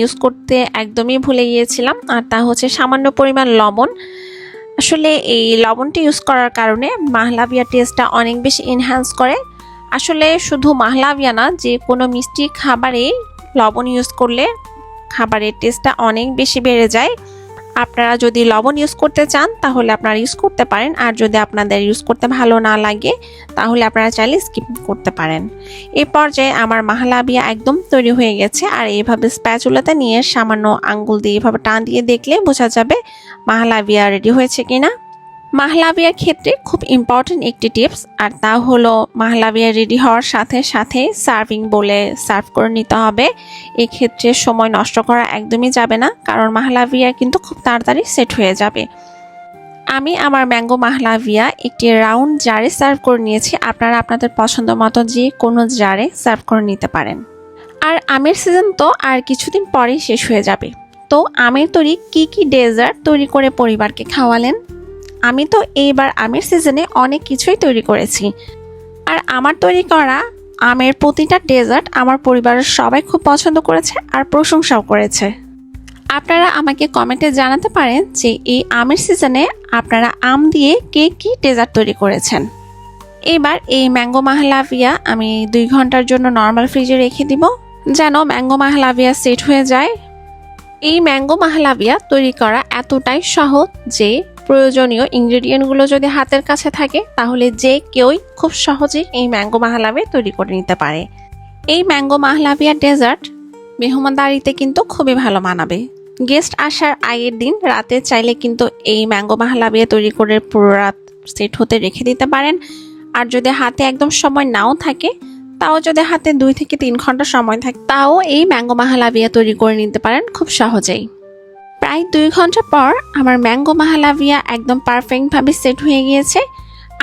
Use করতে একদমই ভুলে গিয়েছিলাম। আর তা হচ্ছে সামান্য পরিমাণ লবণ। আসলে এই লবণটি ইউজ করার কারণে মাহলাবিয়া টেস্টটা অনেক বেশি এনহ্যান্স করে। আসলে শুধু মাহলাবিয়া না, যে কোনো মিষ্টি খাবারে লবণ ইউজ করলে খাবারের টেস্টটা অনেক বেশি বেড়ে যায়। আপনারা যদি লবণ ইউজ করতে চান, তাহলে আপনারা ইউজ করতে পারেন। আর যদি আপনাদের ইউজ করতে ভালো না লাগে, তাহলে আপনারা চাইলে স্কিপ করতে পারেন। এ পর্যায়ে আমার মাহালাবিয়া একদম তৈরি হয়ে গেছে। আর এইভাবে স্প্যাচুলাতে নিয়ে সামান্য আঙ্গুল দিয়ে এভাবে টান দিয়ে দেখলে বোঝা যাবে মাহালাবিয়া রেডি হয়েছে কিনা। মাহলাবিয়ার ক্ষেত্রে খুব ইম্পর্টেন্ট একটি টিপস আর তা হলো মাহলাবিয়া রেডি হওয়ার সাথে সাথে সার্ভিং বলে সার্ভ করে নিতে হবে। এক্ষেত্রে সময় নষ্ট করা একদমই যাবে না, কারণ মাহলাবিয়া কিন্তু খুব তাড়াতাড়ি সেট হয়ে যাবে। আমি আমার ম্যাঙ্গো মাহলাভিয়া একটি রাউন্ড জারে সার্ভ করে নিয়েছি, আপনারা আপনাদের পছন্দ মতো যে কোনো জারে সার্ভ করে নিতে পারেন। আর আমের সিজন তো আর কিছুদিন পরেই শেষ হয়ে যাবে। তো আমের তৈরি কি কি ডেজার্ট তৈরি করে পরিবারকে খাওয়ালেন? আমি তো এইবার আমের সিজনে অনেক কিছুই তৈরি করেছি। আর আমার তৈরি করা আমের প্রতিটা ডেজার্ট আমার পরিবারের সবাই খুব পছন্দ করেছে আর প্রশংসাও করেছে। আপনারা আমাকে কমেন্টে জানাতে পারেন যে এই আমের সিজনে আপনারা আম দিয়ে কে কি ডেজার্ট তৈরি করেছেন। এবার এই ম্যাঙ্গো মাহলাভিয়া আমি দুই ঘণ্টার জন্য নর্মাল ফ্রিজে রেখে দিব, যেন ম্যাঙ্গো মাহলাভিয়া সেট হয়ে যায়। এই ম্যাঙ্গো মাহলাভিয়া তৈরি করা এতটাই সহজ যে প্রয়োজনীয় ইনগ্রেডিয়েন্টগুলো যদি হাতের কাছে থাকে, তাহলে যে কেউই খুব সহজেই এই ম্যাঙ্গো মাহলাভিয়া তৈরি করে নিতে পারে। এই ম্যাঙ্গো মাহলাভিয়া ডেজার্ট মেহমানদারিতে কিন্তু খুবই ভালো মানাবে। গেস্ট আসার আগের দিন রাতে চাইলে কিন্তু এই ম্যাঙ্গো মাহলাবিয়া তৈরি করে পুরো রাত সেট হতে রেখে দিতে পারেন। আর যদি হাতে একদম সময় নাও থাকে, তাও যদি হাতে দুই থেকে তিন ঘণ্টা সময় থাকে, তাও এই ম্যাঙ্গো মাহালাভিয়া তৈরি করে নিতে পারেন খুব সহজেই। প্রায় দুই ঘণ্টা পর আমার ম্যাঙ্গো মাহালাভিয়া একদম পারফেক্টভাবে সেট হয়ে গিয়েছে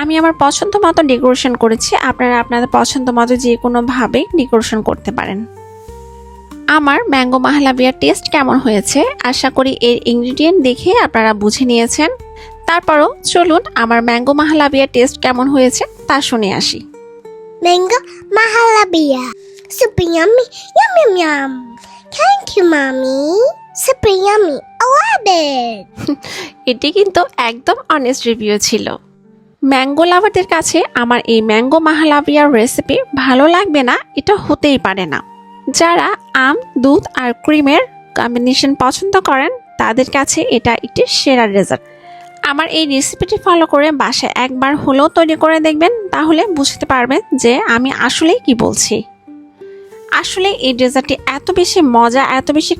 আমি আমার পছন্দ মতো ডেকোরেশন করেছি আপনারা আপনাদের পছন্দ মতো যে কোনোভাবে ডেকোরেশন করতে পারেন আমার ম্যাঙ্গো মাহলাবিয়ার টেস্ট কেমন হয়েছে আশা করি এর ইনগ্রিডিয়েন্ট দেখে আপনারা বুঝে নিয়েছেন তারপরও চলুন আমার ম্যাঙ্গো মাহলাবিয়ার টেস্ট কেমন হয়েছে তা শুনে আসি mango Mahalabia. Super yummy. Yum yum yum. You you, Yummy. I love এটি কিন্তু একদম অনেস্ট রিভিউ ছিল। ম্যাঙ্গো লাভারদের কাছে আমার এই ম্যাঙ্গো মাহালাবিয়ার রেসিপি ভালো লাগবে না, এটা হতেই পারে না। যারা আম, দুধ আর ক্রিমের কম্বিনেশন পছন্দ করেন, তাদের কাছে এটা একটি সেরা ডেজার্ট আমার এই রেসিপিটি ফলো করে বাসায় একবার হলেও তৈরি করে দেখবেন, তাহলে বুঝতে পারবেন যে আমি আসলেই কি বলছি। আসলে এই ডেজার্টটি এত বেশি মজা, এত বেশি